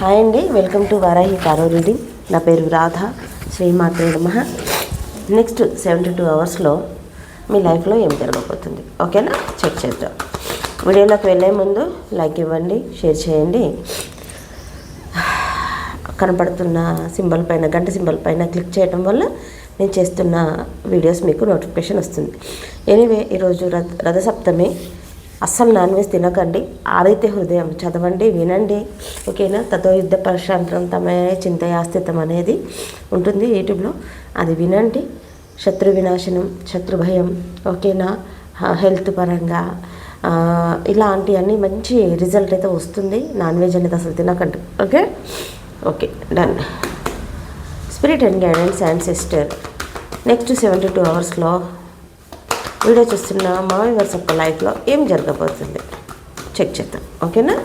Hi అండి welcome to Varahi tarot reading. నా పేరు రాధ శ్రీమాత్రే నమ నెక్స్ట్ సెవెంటీ టూ అవర్స్లో మీ లైఫ్లో ఏం జరగబోతుంది? ఓకేనా చెక్ చేద్దాం. వీడియోలోకి వెళ్ళే ముందు లైక్ ఇవ్వండి షేర్ చేయండి. కనపడుతున్న సింబల్ పైన గంట సింబల్ పైన క్లిక్ చేయడం వల్ల నేను చేస్తున్న వీడియోస్ మీకు నోటిఫికేషన్ వస్తుంది. ఎనీవే ఈరోజు రథ రథసప్తమి. అస్సలు నాన్ వెజ్ తినకండి. ఆరైతే హృదయం చదవండి వినండి. ఓకేనా? తతో యుద్ధ ప్రశాంతం చింతయాస్థితం అనేది ఉంటుంది యూట్యూబ్లో. అది వినండి. శత్రు వినాశనం శత్రు భయం ఓకేనా? హెల్త్ పరంగా ఇలాంటివన్నీ మంచి రిజల్ట్ అయితే వస్తుంది. నాన్ వెజ్ అనేది అసలు తినకండి. Okay? Okay done. Spirit and guidance and sister. Next seventy two అవర్స్లో వీడియో చూస్తున్న మా వ్యూవర్స్ యొక్క లైఫ్లో ఏం జరగబోతుంది? చెక్ చేద్దాం. ఓకేనా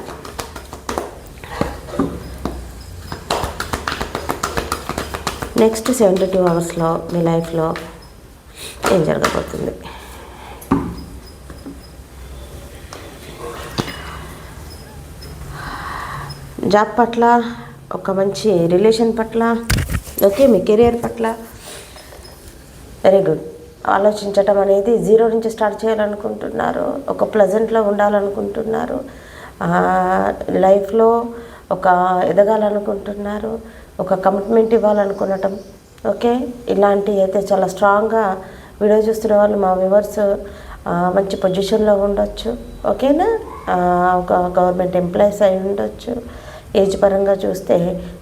నెక్స్ట్ సెవెంటీ టూ అవర్స్లో మీ లైఫ్లో ఏం జరగబోతుంది? జాబ్ పట్ల ఒక మంచి రిలేషన్ పట్ల ఓకే మీ కెరియర్ పట్ల వెరీ గుడ్ ఆలోచించటం అనేది జీరో నుంచి స్టార్ట్ చేయాలనుకుంటున్నారు. ఒక ప్లజెంట్లో ఉండాలనుకుంటున్నారు. లైఫ్లో ఒక ఎదగాలనుకుంటున్నారు. ఒక కమిట్మెంట్ ఇవ్వాలనుకునటం. ఓకే? ఇలాంటివి అయితే చాలా స్ట్రాంగ్గా వీడియో చూస్తున్న వాళ్ళు మా వ్యూవర్స్ మంచి పొజిషన్లో ఉండొచ్చు. ఓకేనా? ఒక గవర్నమెంట్ ఎంప్లాయీస్ అయి ఉండొచ్చు. ఏజ్ పరంగా చూస్తే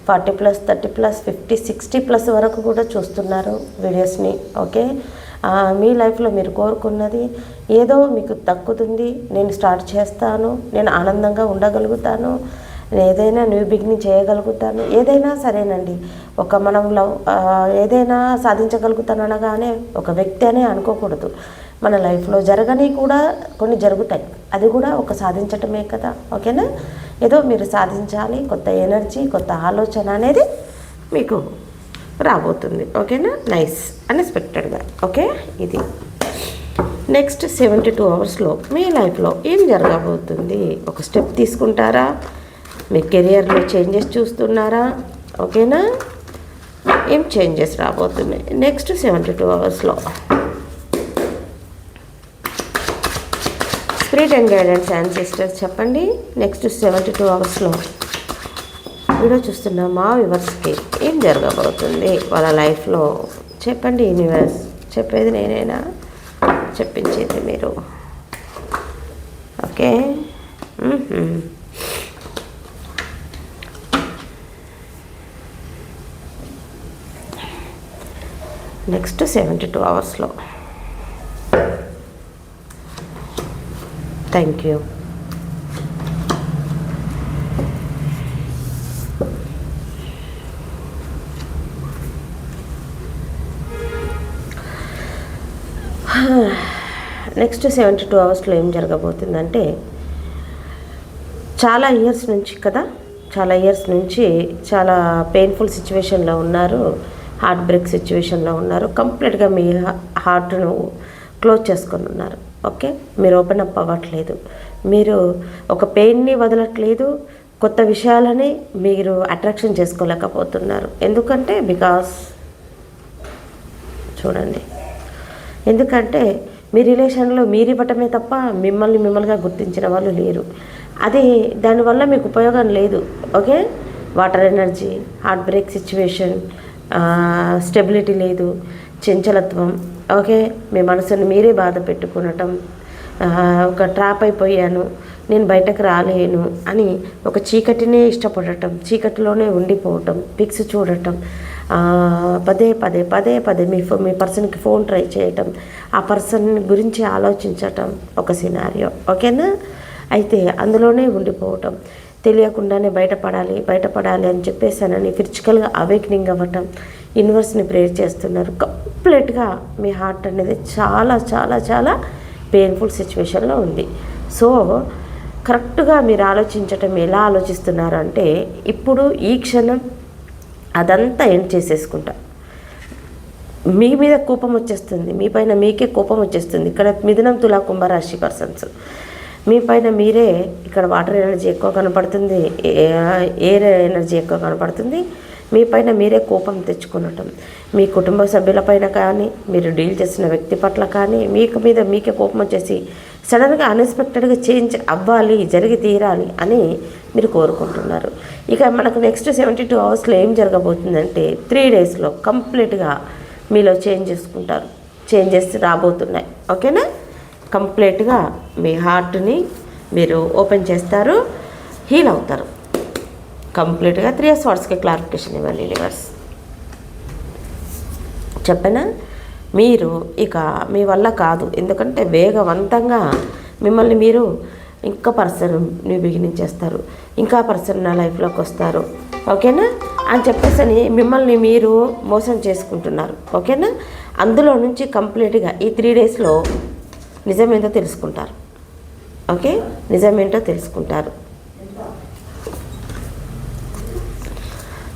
forty plus thirty plus fifty sixty plus వరకు కూడా చూస్తున్నారు వీడియోస్ని. ఓకే? మీ లైఫ్లో మీరు కోరుకున్నది ఏదో మీకు తక్కుతుంది నేను స్టార్ట్ చేస్తాను నేను ఆనందంగా ఉండగలుగుతాను నేను ఏదైనా న్యూ బిగినింగ్ చేయగలుగుతాను ఏదైనా సరేనండి. ఒక మనం లవ్ ఏదైనా సాధించగలుగుతాను అనగానే ఒక వ్యక్తి అనే అనుకోకూడదు. మన లైఫ్లో జరగని కూడా కొన్ని జరుగుతాయి. అది కూడా ఒక సాధించటమే కదా ఓకేనా? ఏదో మీరు సాధించాలి కొత్త ఎనర్జీ కొత్త ఆలోచన అనేది మీకు రాబోతుంది. ఓకేనా? నైస్. అన్ఎక్స్పెక్టెడ్గా ఓకే? ఇది. నెక్స్ట్ సెవెంటీ టూ అవర్స్లో మీ లైఫ్లో ఏం జరగబోతుంది? ఒక స్టెప్ తీసుకుంటారా? మీ కెరియర్లో చేంజెస్ చూస్తున్నారా? ఓకేనా? ఏం చేంజెస్ రాబోతున్నాయి? నెక్స్ట్ సెవెంటీ టూ అవర్స్లో స్పిరిట్ అండ్ గైడెన్స్ యాన్సిస్టర్స్ చెప్పండి. నెక్స్ట్ సెవెంటీ టూ అవర్స్లో వీడియో చూస్తున్న మా వ్యూవర్స్కి ఏం జరగబోతుంది? వాళ్ళ లైఫ్లో చెప్పండి యూనివర్స్ చెప్పేది నేనైనా? చెప్పించేది మీరు. ఓకే? నెక్స్ట్ సెవెంటీ టూ అవర్స్లో. Thank you. Next seventy two అవర్స్లో ఏం జరగబోతుందంటే చాలా ఇయర్స్ నుంచి కదా చాలా ఇయర్స్ నుంచి చాలా పెయిన్ఫుల్ సిచ్యువేషన్లో ఉన్నారు హార్ట్ బ్రేక్ సిచ్యువేషన్లో ఉన్నారు కంప్లీట్గా మీ హార్ట్ను క్లోజ్ చేసుకొని ఉన్నారు. ఓకే? మీరు ఓపెన్ అప్ అవ్వట్లేదు. మీరు ఒక పెయిన్ని వదలట్లేదు కొత్త విషయాలని మీరు అట్రాక్షన్ చేసుకోలేకపోతున్నారు. ఎందుకంటే బికాస్ చూడండి. ఎందుకంటే మీ రిలేషన్లో మీరు ఇవ్వటమే తప్ప మిమ్మల్ని మిమ్మల్నిగా గుర్తించిన వాళ్ళు లేరు. అది దానివల్ల మీకు ఉపయోగం లేదు. Okay? Water energy heart break situation stability లేదు చంచలత్వం ఓకే? మీ మనసుని మీరే బాధ పెట్టుకునటం ఒక ట్రాప్ అయిపోయాను నేను బయటకు రాలేను అని ఒక చీకటినే ఇష్టపడటం చీకటిలోనే ఉండిపోవటం పిక్స్ చూడటం పదే పదే పదే పదే మీ ఫో మీ పర్సన్కి ఫోన్ ట్రై చేయటం ఆ పర్సన్ గురించి ఆలోచించటం ఒక సినారియో ఓకేనా? అయితే అందులోనే ఉండిపోవటం. తెలియకుండానే బయటపడాలి బయటపడాలి అని చెప్పేసానని ఫిజికల్గా అవేక్నింగ్ అవ్వటం యూనివర్స్ని ప్రేర్ చేస్తున్నారు. కంప్లీట్గా మీ హార్ట్ అనేది చాలా చాలా చాలా పెయిన్ఫుల్ సిచ్యువేషన్లో ఉంది. సో కరెక్ట్గా మీరు ఆలోచించటం ఎలా ఆలోచిస్తున్నారు అంటే ఇప్పుడు ఈ క్షణం అదంతా ఎండ్ చేసేసుకుంటా. మీ మీద కోపం వచ్చేస్తుంది. మీ పైన మీకే కోపం వచ్చేస్తుంది. ఇక్కడ మిథునం తులా కుంభరాశి పర్సన్స్ మీ పైన మీరే ఇక్కడ వాటర్ ఎనర్జీ ఎక్కువ కనపడుతుంది. ఎయిర్ ఎనర్జీ ఎక్కువ కనపడుతుంది. మీ పైన మీరే కోపం తెచ్చుకునటం. మీ కుటుంబ సభ్యులపైన కానీ మీరు డీల్ చేసిన వ్యక్తి పట్ల కానీ మీకు మీద మీకే కోపం వచ్చేసి సడన్గా అన్ఎక్స్పెక్టెడ్గా చేంజ్ అవ్వాలి జరిగి తీరాలి అని మీరు కోరుకుంటున్నారు. ఇక మనకు నెక్స్ట్ సెవెంటీ టూ అవర్స్లో ఏం జరగబోతుందంటే త్రీ డేస్లో కంప్లీట్గా మీలో చేంజ్ చేసుకుంటారు చేంజెస్ రాబోతున్నాయి. ఓకేనా? కంప్లీట్గా మీ హార్ట్ని మీరు ఓపెన్ చేస్తారు హీల్ అవుతారు. కంప్లీట్గా త్రీ ఇయర్స్ వాట్స్కి క్లారిఫికేషన్ ఇవ్వండి యూనివర్స్ చెప్పనా? మీరు ఇక మీ వల్ల కాదు. ఎందుకంటే వేగవంతంగా మిమ్మల్ని మీరు ఇంకా పర్సన్ని బిగినింగ్ చేస్తారు ఇంకా పర్సన్ నా లైఫ్లోకి వస్తారు. ఓకేనా? అని చెప్పేసి మిమ్మల్ని మీరు మోసం చేసుకుంటున్నారు. ఓకేనా? అందులో నుంచి కంప్లీట్గా ఈ త్రీ డేస్లో నిజమేంటో తెలుసుకుంటారు. ఓకే? నిజమేంటో తెలుసుకుంటారు.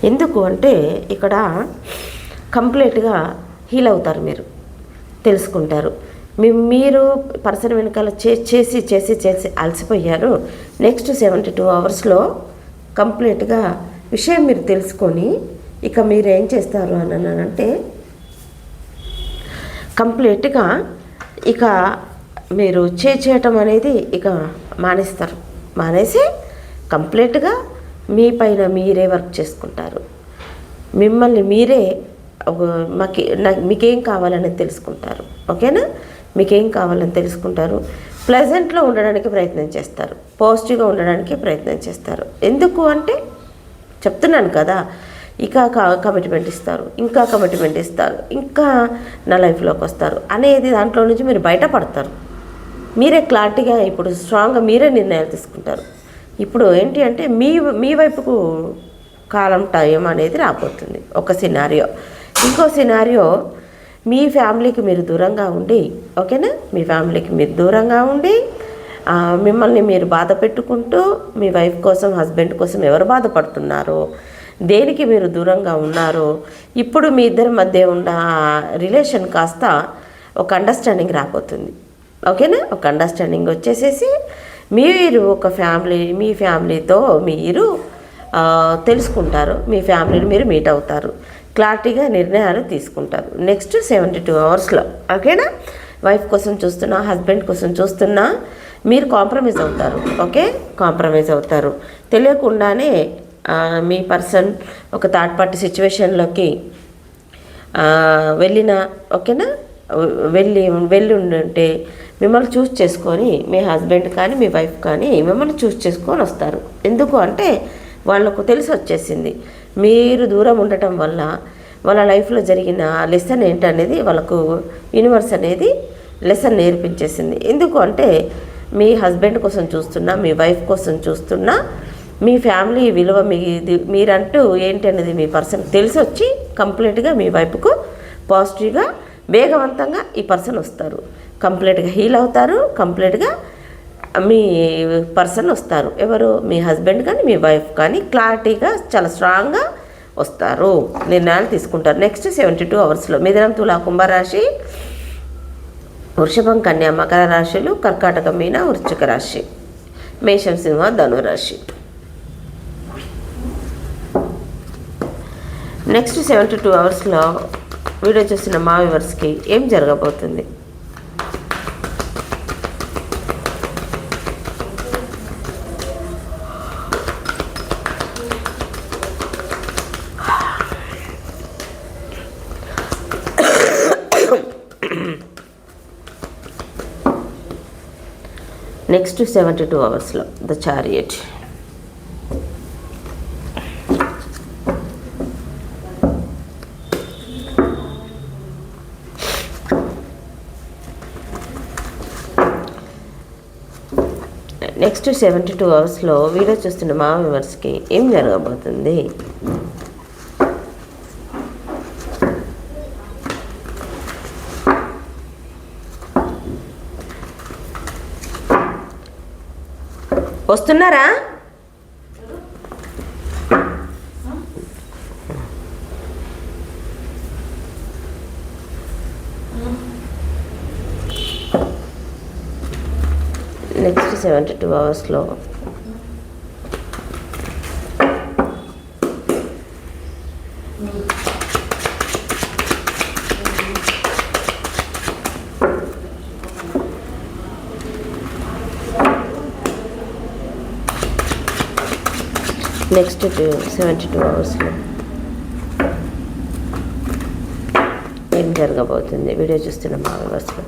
ఎందుకు అంటే ఇక్కడ కంప్లీట్గా హీల్ అవుతారు మీరు. తెలుసుకుంటారు. మీ మీరు పర్సన్ వెనకాల చే చేసి చేసి చేసి అలసిపోయారు. నెక్స్ట్ సెవెంటీ టూ అవర్స్లో కంప్లీట్గా విషయం మీరు తెలుసుకొని ఇక మీరు ఏం చేస్తారు అని అంటే కంప్లీట్గా ఇక మీరు చే చేయటం అనేది ఇక మానేస్తారు. మానేసి కంప్లీట్గా మీ పైన మీరే వర్క్ చేసుకుంటారు. మిమ్మల్ని మీరే మాకు నాకు మీకేం కావాలని తెలుసుకుంటారు. ఓకేనా? మీకేం కావాలని తెలుసుకుంటారు. ప్లెజెంట్లో ఉండడానికి ప్రయత్నం చేస్తారు. పాజిటివ్గా ఉండడానికి ప్రయత్నం చేస్తారు. ఎందుకు అంటే చెప్తున్నాను కదా ఇంకా కమిట్మెంట్ ఇస్తారు ఇంకా కమిట్మెంట్ ఇస్తారు ఇంకా నా లైఫ్లోకి వస్తారు అనేది దాంట్లో నుంచి మీరు బయటపడతారు. మీరే క్లారిటీగా ఇప్పుడు స్ట్రాంగ్గా మీరే నిర్ణయాలు తీసుకుంటారు. ఇప్పుడు ఏంటి అంటే మీ మీ వైపుకు కాలం టైం అనేది రాబోతుంది. ఒక సినారియో. ఇంకో సినారియో మీ ఫ్యామిలీకి మీరు దూరంగా ఉండి ఓకేనా? మీ ఫ్యామిలీకి మీరు దూరంగా ఉండి మిమ్మల్ని మీరు బాధ పెట్టుకుంటూ మీ వైఫ్ కోసం హస్బెండ్ కోసం ఎవరు బాధపడుతున్నారో? దేనికి మీరు దూరంగా ఉన్నారో? ఇప్పుడు మీ ఇద్దరి మధ్య ఉన్న రిలేషన్ కాస్త ఒక అండర్స్టాండింగ్ రాబోతుంది. ఓకేనా? ఒక అండర్స్టాండింగ్ వచ్చేసేసి మీరు ఒక ఫ్యామిలీ మీ ఫ్యామిలీతో మీరు తెలుసుకుంటారు. మీ ఫ్యామిలీని మీరు మీట్ అవుతారు. క్లారిటీగా నిర్ణయాలు తీసుకుంటారు. నెక్స్ట్ సెవెంటీ టూ అవర్స్లో ఓకేనా వైఫ్ కోసం చూస్తున్నా హస్బెండ్ కోసం చూస్తున్నా మీరు కాంప్రమైజ్ అవుతారు. ఓకే కాంప్రమైజ్ అవుతారు. తెలియకుండానే మీ పర్సన్ ఒక థర్డ్ పార్టీ సిచ్యువేషన్లోకి వెళ్ళిన ఓకేనా వెళ్ళి వెళ్ళి ఉంటే మిమ్మల్ని చూస్ చేసుకొని మీ హస్బెండ్ కానీ మీ వైఫ్ కానీ మిమ్మల్ని చూస్ చేసుకొని వస్తారు. ఎందుకు అంటే వాళ్ళకు తెలిసి వచ్చేసింది మీరు దూరం ఉండటం వల్ల వాళ్ళ లైఫ్లో జరిగిన లెసన్ ఏంటనేది వాళ్ళకు యూనివర్స్ అనేది లెసన్ నేర్పించేసింది. ఎందుకు అంటే మీ హస్బెండ్ కోసం చూస్తున్నా మీ వైఫ్ కోసం చూస్తున్నా మీ ఫ్యామిలీ విలువ మీ మీరంటూ ఏంటి అనేది మీ పర్సన్ తెలిసి వచ్చి కంప్లీట్గా మీ వైపుకు పాజిటివ్గా వేగవంతంగా ఈ పర్సన్ వస్తారు. కంప్లీట్గా హీల్ అవుతారు కంప్లీట్గా మీ పర్సన్ వస్తారు. ఎవరు? మీ హస్బెండ్ కానీ మీ వైఫ్ కానీ క్లారిటీగా చాలా స్ట్రాంగ్గా వస్తారు. నిర్ణయాలు తీసుకుంటారు. నెక్స్ట్ సెవెంటీ టూ అవర్స్లో మిథునం తులా కుంభరాశి వృషభం కన్యా మకర రాశులు కర్కాటక మీన వృశ్చిక రాశి మేషం సింహ ధనురాశి నెక్స్ట్ సెవెంటీ టూ అవర్స్లో వీడియో చూసిన మా వివర్స్కి ఏం జరగబోతుంది? నెక్స్ట్ సెవెంటీ టూ అవర్స్లో the chariot. Next seventy two అవర్స్లో వీడియో చూస్తున్న మా మెంబర్స్కి ఏం జరగబోతుంది? వస్తున్నారా? నెక్స్ట్ సెవెంటీ టూ అవర్స్లో నెక్స్ట్ సెవెంటీ టూ అవర్స్లో ఏం జరగబోతుంది? వీడియో చూస్తున్న మా వ్యవస్థలో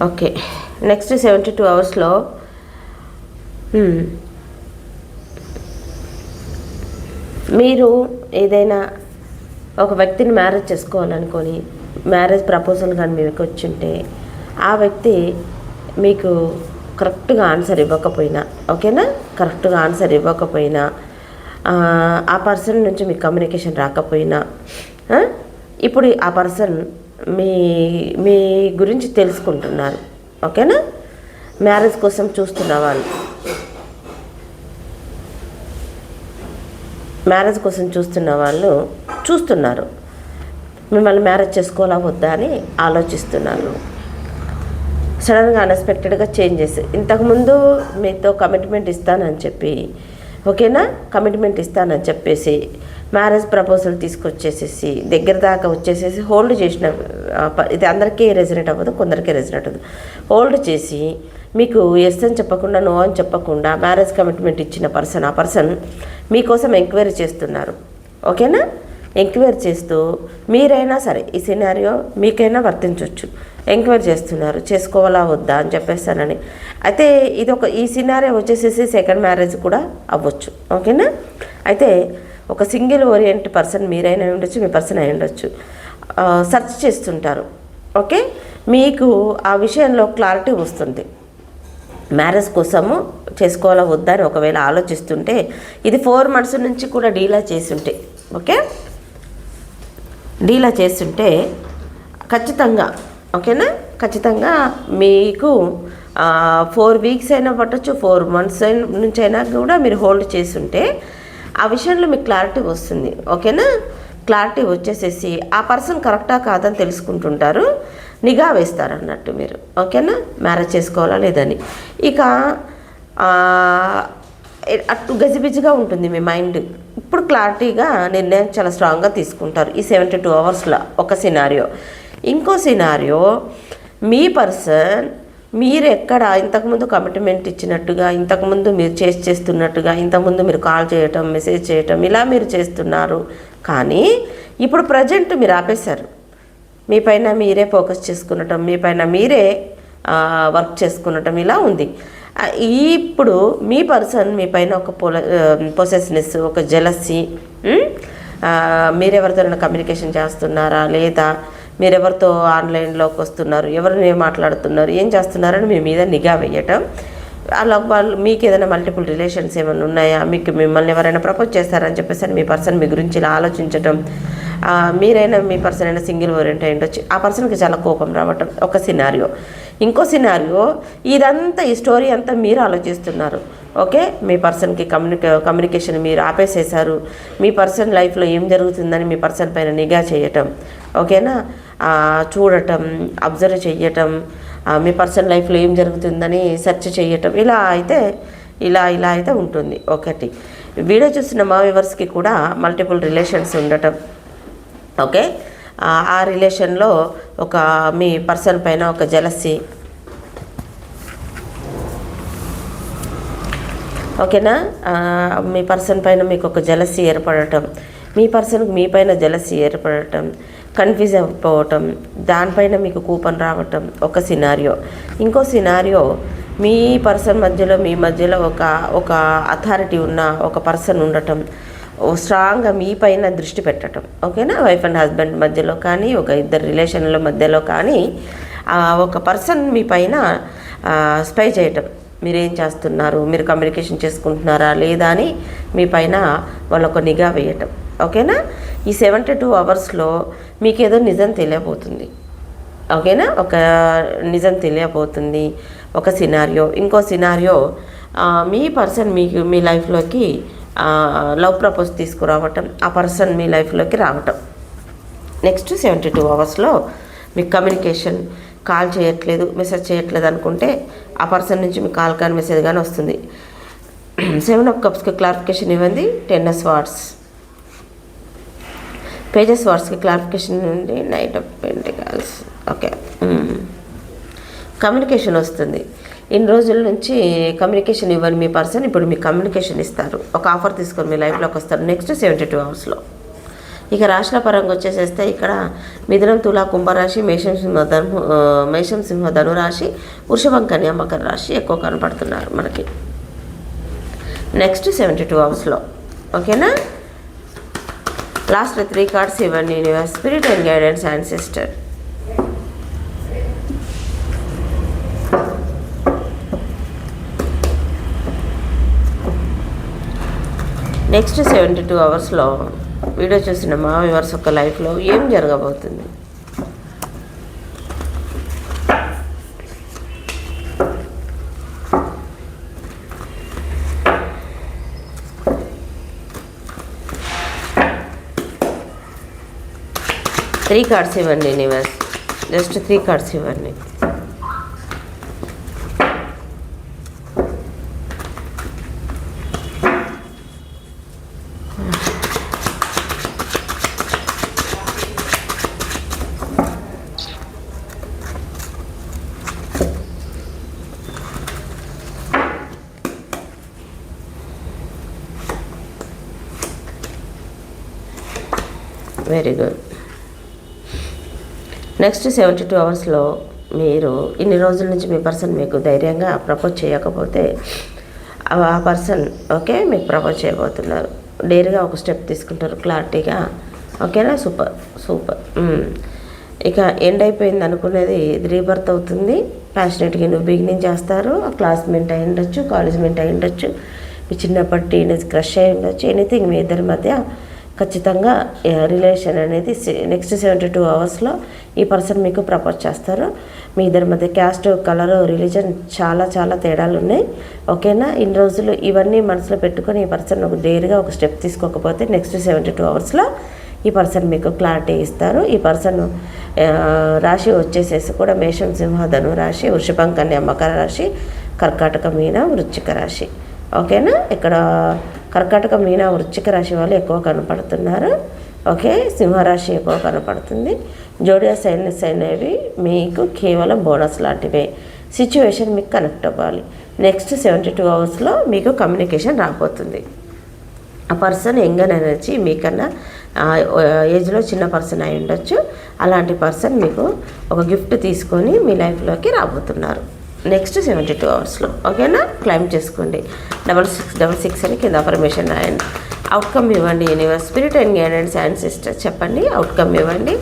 ఓకే. నెక్స్ట్ సెవెంటీ టూ అవర్స్లో మీరు ఏదైనా ఒక వ్యక్తిని మ్యారేజ్ చేసుకోవాలనుకొని మ్యారేజ్ ప్రపోజల్ కానీ మీకు వచ్చింటే ఆ వ్యక్తి మీకు కరెక్ట్గా ఆన్సర్ ఇవ్వకపోయినా ఓకేనా కరెక్ట్గా ఆన్సర్ ఇవ్వకపోయినా ఆ, పర్సన్ నుంచి మీకు కమ్యూనికేషన్ రాకపోయినా ఇప్పుడు ఆ పర్సన్ మీ మీ గురించి తెలుసుకుంటున్నారు. ఓకేనా? మ్యారేజ్ కోసం చూస్తున్న వాళ్ళు. మ్యారేజ్ కోసం చూస్తున్న వాళ్ళు చూస్తున్నారు. మిమ్మల్ని మ్యారేజ్ చేసుకోవాలా వద్దా అని ఆలోచిస్తున్నారు. సడన్గా అన్ఎక్స్పెక్టెడ్గా చేంజెస్ ఇంతకుముందు మీతో కమిట్మెంట్ ఇస్తానని చెప్పి ఓకేనా? కమిట్మెంట్ ఇస్తానని చెప్పేసి మ్యారేజ్ ప్రపోజల్ తీసుకొచ్చేసేసి దగ్గర దాకా వచ్చేసేసి హోల్డ్ చేసిన ఇది అందరికీ రెసినెట్ అవ్వదు కొందరికి రెసినెట్ అవ్వదు. హోల్డ్ చేసి మీకు ఎస్ అని చెప్పకుండా నో అని చెప్పకుండా మ్యారేజ్ కమిట్మెంట్ ఇచ్చిన పర్సన్ ఆ పర్సన్ మీకోసం ఎంక్వైరీ చేస్తున్నారు. ఓకేనా? ఎంక్వైరీ చేస్తూ మీరైనా సరే ఈ సినారియో మీకైనా వర్తించవచ్చు ఎంక్వైరీ చేస్తున్నారు చేసుకోవాలా వద్దా అని చెప్పేస్తానని. అయితే ఇది ఒక ఈ సినారియో వచ్చేసేసి సెకండ్ మ్యారేజ్ కూడా అవ్వచ్చు. ఓకేనా? అయితే ఒక సింగిల్ ఓరియంట్ పర్సన్ మీరైనా ఉండొచ్చు మీ పర్సన్ అయి ఉండొచ్చు. సెర్చ్ చేస్తుంటారు. ఓకే? మీకు ఆ విషయంలో క్లారిటీ వస్తుంది. మ్యారేజ్ కోసము చేసుకోవాలా వద్దా అని ఒకవేళ ఆలోచిస్తుంటే ఇది ఫోర్ మంత్స్ నుంచి కూడా డీలా చేస్తుంటే ఓకే? డీలా చేస్తుంటే ఖచ్చితంగా ఓకేనా? ఖచ్చితంగా మీకు ఫోర్ వీక్స్ అయినా పట్టొచ్చు ఫోర్ మంత్స్ నుంచి అయినా కూడా మీరు హోల్డ్ చేస్తుంటే ఆ విషయంలో మీకు క్లారిటీ వస్తుంది. ఓకేనా? క్లారిటీ వచ్చేసేసి ఆ పర్సన్ కరెక్టా కాదని తెలుసుకుంటుంటారు. నిఘా వేస్తారు అన్నట్టు మీరు. ఓకేనా? మ్యారేజ్ చేసుకోవాలా లేదని ఇక అటు గజిబిజిగా ఉంటుంది మీ మైండ్ ఇప్పుడు క్లారిటీగా నిర్ణయం చాలా స్ట్రాంగ్గా తీసుకుంటారు. ఈ సెవెంటీ టూ అవర్స్లో ఒక సినారియో ఇంకో సినారియో మీ పర్సన్ మీరు ఎక్కడ ఇంతకుముందు కమిట్మెంట్ ఇచ్చినట్టుగా ఇంతకుముందు మీరు చేసి చేస్తున్నట్టుగా ఇంతకుముందు మీరు కాల్ చేయటం మెసేజ్ చేయటం ఇలా మీరు చేస్తున్నారు. కానీ ఇప్పుడు ప్రజెంట్ మీరు ఆపేశారు. మీ పైన మీరే ఫోకస్ చేసుకునటం మీ పైన మీరే వర్క్ చేసుకునటం ఇలా ఉంది. ఇప్పుడు మీ పర్సన్ మీ పైన ఒక పొల పొసెస్నెస్ ఒక జెలసీ మీరెవరితోనైనా కమ్యూనికేషన్ చేస్తున్నారా లేదా మీరెవరితో ఆన్లైన్లోకి వస్తున్నారు? ఎవరిని మాట్లాడుతున్నారు? ఏం చేస్తున్నారని మీ మీద నిఘా వేయటం. అలా వాళ్ళు మీకు ఏదైనా మల్టిపుల్ రిలేషన్స్ ఏమైనా ఉన్నాయా? మీకు మిమ్మల్ని ఎవరైనా ప్రపోజ్ చేస్తారని చెప్పేసి అని మీ పర్సన్ మీ గురించి ఇలా ఆలోచించటం. మీరైనా మీ పర్సన్ అయినా సింగిల్ ఓరియంట్ అయి ఉండొచ్చు. ఆ పర్సన్కి చాలా కోపం రావటం ఒక సినారియో. ఇంకో సినారియో ఇదంతా ఈ స్టోరీ అంతా మీరు ఆలోచిస్తున్నారు. ఓకే? మీ పర్సన్కి కమ్యూనికే కమ్యూనికేషన్ మీరు ఆపేసేశారు. మీ పర్సన్ లైఫ్లో ఏం జరుగుతుందని మీ పర్సన్ పైన నిఘా చేయటం. ఓకేనా? చూడటం అబ్జర్వ్ చెయ్యటం మీ పర్సన్ లైఫ్లో ఏం జరుగుతుందని సెర్చ్ చేయటం ఇలా అయితే ఇలా ఇలా అయితే ఉంటుంది ఒకటి. వీడియో చూసిన మా వ్యూవర్స్కి కూడా మల్టిపుల్ రిలేషన్స్ ఉండటం ఓకే? ఆ రిలేషన్లో ఒక మీ పర్సన్ పైన ఒక జలసి ఓకేనా? మీ పర్సన్ పైన మీకు ఒక జలసి ఏర్పడటం మీ పర్సన్కి మీ పైన జలసి ఏర్పడటం కన్ఫ్యూజ్ అయిపోవటం దానిపైన మీకు కూపన్ రావటం ఒక సినారియో ఇంకో సినారియో మీ పర్సన్ మధ్యలో మీ మధ్యలో ఒక ఒక అథారిటీ ఉన్న ఒక పర్సన్ ఉండటం స్ట్రాంగ్గా మీ పైన దృష్టి పెట్టడం ఓకేనా వైఫ్ అండ్ హస్బెండ్ మధ్యలో కానీ ఒక ఇద్దరు రిలేషన్ల మధ్యలో కానీ ఒక పర్సన్ మీ పైన స్పై చేయటం. మీరేం చేస్తున్నారు? మీరు కమ్యూనికేషన్ చేసుకుంటున్నారా లేదా అని మీ పైన వాళ్ళకు నిఘా వేయటం. ఓకేనా? ఈ సెవెంటీ టూ అవర్స్లో మీకు ఏదో నిజం తెలియబోతుంది. ఓకేనా? ఒక నిజం తెలియబోతుంది. ఒక సినారియో ఇంకో సినారియో మీ పర్సన్ మీకు మీ లైఫ్లోకి లవ్ ప్రపోజ్ తీసుకురావటం ఆ పర్సన్ మీ లైఫ్లోకి రావటం. నెక్స్ట్ సెవెంటీ టూ అవర్స్లో మీకు కమ్యూనికేషన్ కాల్ చేయట్లేదు మెసేజ్ చేయట్లేదు అనుకుంటే ఆ పర్సన్ నుంచి మీకు కాల్ కానీ మెసేజ్ కానీ వస్తుంది. సెవెన్ ఆఫ్ కప్స్కి క్లారిఫికేషన్ ఇవ్వండి. టెన్ ఎస్ వార్డ్స్ పేజెస్ వాట్స్కి క్లారిఫికేషన్ నుండి knight of pentacles okay communication వస్తుంది. ఇన్ని రోజుల నుంచి కమ్యూనికేషన్ ఇవ్వని మీ పర్సన్ ఇప్పుడు మీకు కమ్యూనికేషన్ ఇస్తారు. ఒక ఆఫర్ తీసుకొని మీ లైఫ్లోకి వస్తారు నెక్స్ట్ సెవెంటీ టూ అవర్స్లో ఇక రాశుల పరంగా వచ్చేసేస్తే ఇక్కడ మిథునం తులా కుంభరాశి మేషం సింహ ధను మేషం సింహ ధను రాశి వృషభం కన్యా మకర రాశి ఎక్కువ కనపడుతున్నారు మనకి. నెక్స్ట్ సెవెంటీ టూ అవర్స్లో ఓకేనా లాస్ట్ త్రీ కార్డ్స్ ఇవ్వండి universe spirit and guidance and sister next seventy two అవర్స్లో వీడియో చూసిన మా వివర్స్ యొక్క లైఫ్లో ఏం జరగబోతుంది? త్రీ కార్డ్స్ ఇవ్వండి యూనివర్స్ జస్ట్ త్రీ కార్డ్స్ ఇవ్వండి very good next seventy two అవర్స్లో మీరు ఇన్ని రోజుల నుంచి మీ పర్సన్ మీకు ధైర్యంగా ప్రపోజ్ చేయకపోతే ఆ- పర్సన్ ఓకే మీకు ప్రపోజ్ చేయబోతున్నారు. డేర్గా ఒక స్టెప్ తీసుకుంటారు క్లారిటీగా. ఓకేనా? Super super. ఇక ఎండ్ అయిపోయింది అనుకునేది రీబర్త్ అవుతుంది. ప్యాషనెట్గా నువ్వు బిగినింగ్ చేస్తారు. క్లాస్మేట్ అయి ఉండొచ్చు కాలేజ్ మేట్ అయి ఉండొచ్చు. మీ చిన్నప్పటి టీనేజ్ క్రష్ అయి ఉండొచ్చు. ఎనీథింగ్ మీ ఇద్దరి మధ్య ఖచ్చితంగా రిలేషన్ అనేది నెక్స్ట్ సెవెంటీ టూ అవర్స్లో ఈ పర్సన్ మీకు ప్రపోజ్ చేస్తారు. మీ ఇద్దరి మధ్య క్యాస్ట్ కలర్ రిలీజన్ చాలా చాలా తేడాలు ఉన్నాయి. ఓకేనా ఇన్ని రోజులు ఇవన్నీ మనసులో పెట్టుకొని ఈ పర్సన్ ఒక డేర్గా ఒక స్టెప్ తీసుకోకపోతే నెక్స్ట్ సెవెంటీ టూ అవర్స్లో ఈ పర్సన్ మీకు క్లారిటీ ఇస్తారు. ఈ పర్సన్ రాశి వచ్చేసేసి కూడా మేషం సింహధను రాశి వృషభం కన్యా మకర రాశి కర్కాటక మీన వృచ్చిక రాశి. ఓకేనా ఇక్కడ కర్కాటక మీన వృశ్చిక రాశి వాళ్ళు ఎక్కువ కనపడుతున్నారు. ఓకే? సింహరాశి ఎక్కువ కనపడుతుంది. జోడియా సైన్స్ అనేవి మీకు కేవలం బోనస్ లాంటివే. సిచ్యువేషన్ మీకు కనెక్ట్ అవ్వాలి. నెక్స్ట్ సెవెంటీ టూ అవర్స్లో మీకు కమ్యూనికేషన్ రాబోతుంది. ఆ పర్సన్ యంగర్ ఎనర్జీ మీకన్నా ఏజ్లో చిన్న పర్సన్ అయి ఉండొచ్చు. అలాంటి పర్సన్ మీకు ఒక గిఫ్ట్ తీసుకొని మీ లైఫ్లోకి రాబోతున్నారు. నెక్స్ట్ సెవెంటీ టూ అవర్స్లో ఓకేనా? క్లైమ్ చేసుకోండి. డబల్ సిక్స్ డబల్ సిక్స్ అని కింద పర్మిషన్ రాయండి. అవుట్కమ్ ఇవ్వండి universe spirit and guidance and sister చెప్పండి అవుట్కమ్ ఇవ్వండి.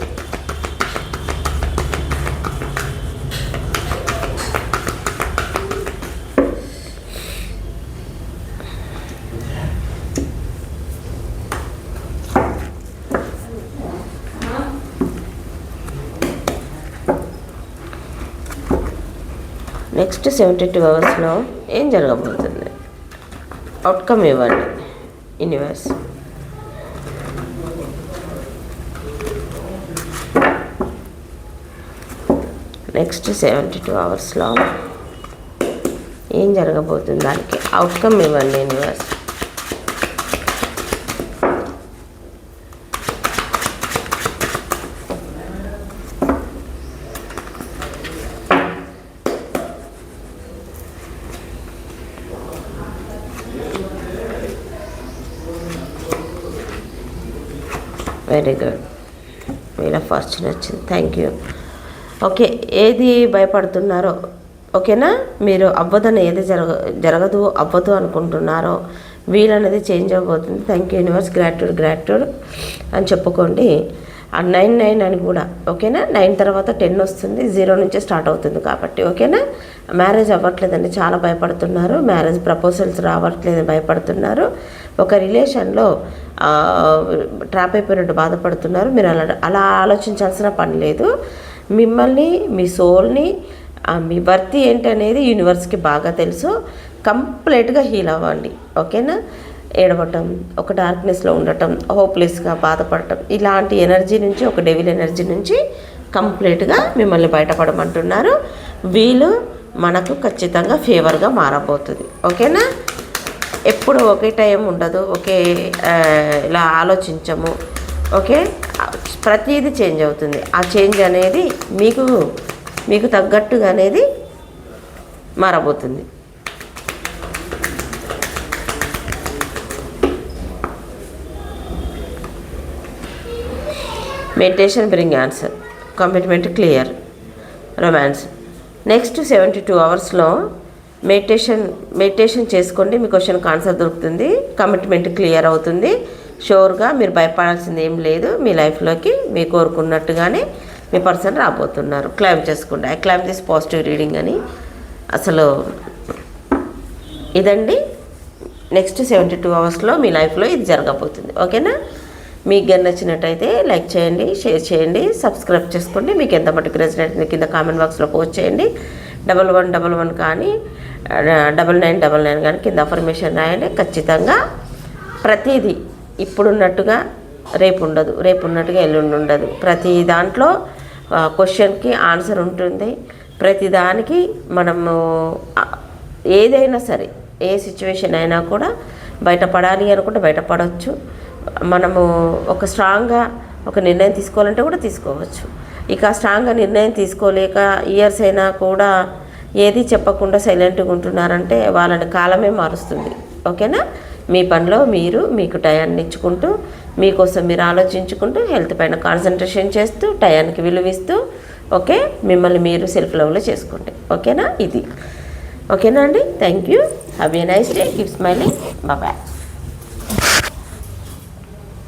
నెక్స్ట్ సెవెంటీ టూ అవర్స్లో ఏం జరగబోతుంది? అవుట్కమ్ ఇవ్వండి. యూనివర్స్ నెక్స్ట్ సెవెంటీ టూ అవర్స్లో ఏం జరగబోతుంది? దానికి అవుట్కమ్ ఇవ్వండి యూనివర్స్ వెరీ గుడ్. మీరా ఫస్ట్ వచ్చింది థ్యాంక్ యూ. ఓకే ఏది భయపడుతున్నారో ఓకేనా? మీరు అవ్వదని ఏది జరగ జరగదు అవ్వదు అనుకుంటున్నారో వీలనేది చేంజ్ అవ్వబోతుంది. Thank you universe gratitude gratitude అని చెప్పుకోండి. ఆ నైన్ నైన్ అని కూడా ఓకేనా? నైన్ తర్వాత టెన్ వస్తుంది జీరో నుంచే స్టార్ట్ అవుతుంది కాబట్టి ఓకేనా? మ్యారేజ్ అవ్వట్లేదండి చాలా భయపడుతున్నారు మ్యారేజ్ ప్రపోజల్స్ రావట్లేదు భయపడుతున్నారు. ఒక రిలేషన్లో ట్రాప్ అయిపోయినట్టు బాధపడుతున్నారు. మీరు అలా అలా ఆలోచించాల్సిన పని లేదు. మిమ్మల్ని మీ సోల్ని మీ వర్తి ఏంటనేది యూనివర్స్కి బాగా తెలుసు. కంప్లీట్గా హీల్ అవ్వండి. ఓకేనా? ఏడవటం ఒక డార్క్నెస్లో ఉండటం హోప్లెస్గా బాధపడటం ఇలాంటి ఎనర్జీ నుంచి ఒక డెవిల్ ఎనర్జీ నుంచి కంప్లీట్గా మిమ్మల్ని బయటపడమంటున్నారు. వీళ్ళు మనకు ఖచ్చితంగా ఫేవర్గా మారబోతుంది. ఓకేనా? ఎప్పుడు ఒకే టైం ఉండదు ఒకే ఇలా ఆలోచించము ఓకే ప్రతిదీ చేంజ్ అవుతుంది. ఆ చేంజ్ అనేది మీకు మీకు తగ్గట్టుగా అనేది మారబోతుంది. Meditation bring answer commitment clear romance next seventy two అవర్స్లో మెడిటేషన్ మెడిటేషన్ చేసుకోండి. మీ క్వశ్చన్కి ఆన్సర్ దొరుకుతుంది. కమిట్మెంట్ క్లియర్ అవుతుంది. షూర్గా మీరు భయపడాల్సింది ఏం లేదు. మీ లైఫ్లోకి మీ కోరుకున్నట్టుగానే మీ పర్సన్ రాబోతున్నారు. క్లైమ్ చేసుకోండి. I claim this positive reading అని అసలు ఇదండి. నెక్స్ట్ సెవెంటీ టూ అవర్స్లో మీ లైఫ్లో ఇది జరగబోతుంది. ఓకేనా మీకు గన్ నచ్చినట్టయితే లైక్ చేయండి షేర్ చేయండి సబ్స్క్రైబ్ చేసుకోండి. మీకు ఎంత మటుకు రెసిడెంట్ కింద కామెంట్ బాక్స్లో పోస్ట్ చేయండి. డబల్ వన్ డబల్ వన్ కానీ డబల్ నైన్ డబల్ నైన్ కానీ కింద అఫర్మేషన్ రాయండి. ఖచ్చితంగా ప్రతిదీ ఇప్పుడున్నట్టుగా రేపు ఉండదు. రేపు ఉన్నట్టుగా ఎల్లుండి ఉండదు. ప్రతి దాంట్లో క్వశ్చన్కి ఆన్సర్ ఉంటుంది. ప్రతి దానికి మనము ఏదైనా సరే ఏ సిచ్యువేషన్ అయినా కూడా బయటపడాలి అనుకుంటే బయటపడవచ్చు. మనము ఒక స్ట్రాంగ్గా ఒక నిర్ణయం తీసుకోవాలంటే కూడా తీసుకోవచ్చు. ఇక స్ట్రాంగ్గా నిర్ణయం తీసుకోలేక ఇయర్స్ అయినా కూడా ఏది చెప్పకుండా సైలెంట్గా ఉంటున్నారంటే వాళ్ళని కాలమే మారుస్తుంది. ఓకేనా? మీ పనిలో మీరు మీకు టయాన్ని ఇచ్చుకుంటూ మీకోసం మీరు ఆలోచించుకుంటూ హెల్త్ పైన కాన్సన్ట్రేషన్ చేస్తూ టయానికి విలువిస్తూ ఓకే? మిమ్మల్ని మీరు సెల్ఫ్ లవ్లో చేసుకోండి. ఓకేనా? ఇది. ఓకేనా అండి? Thank you. Have a nice day keep smiling bye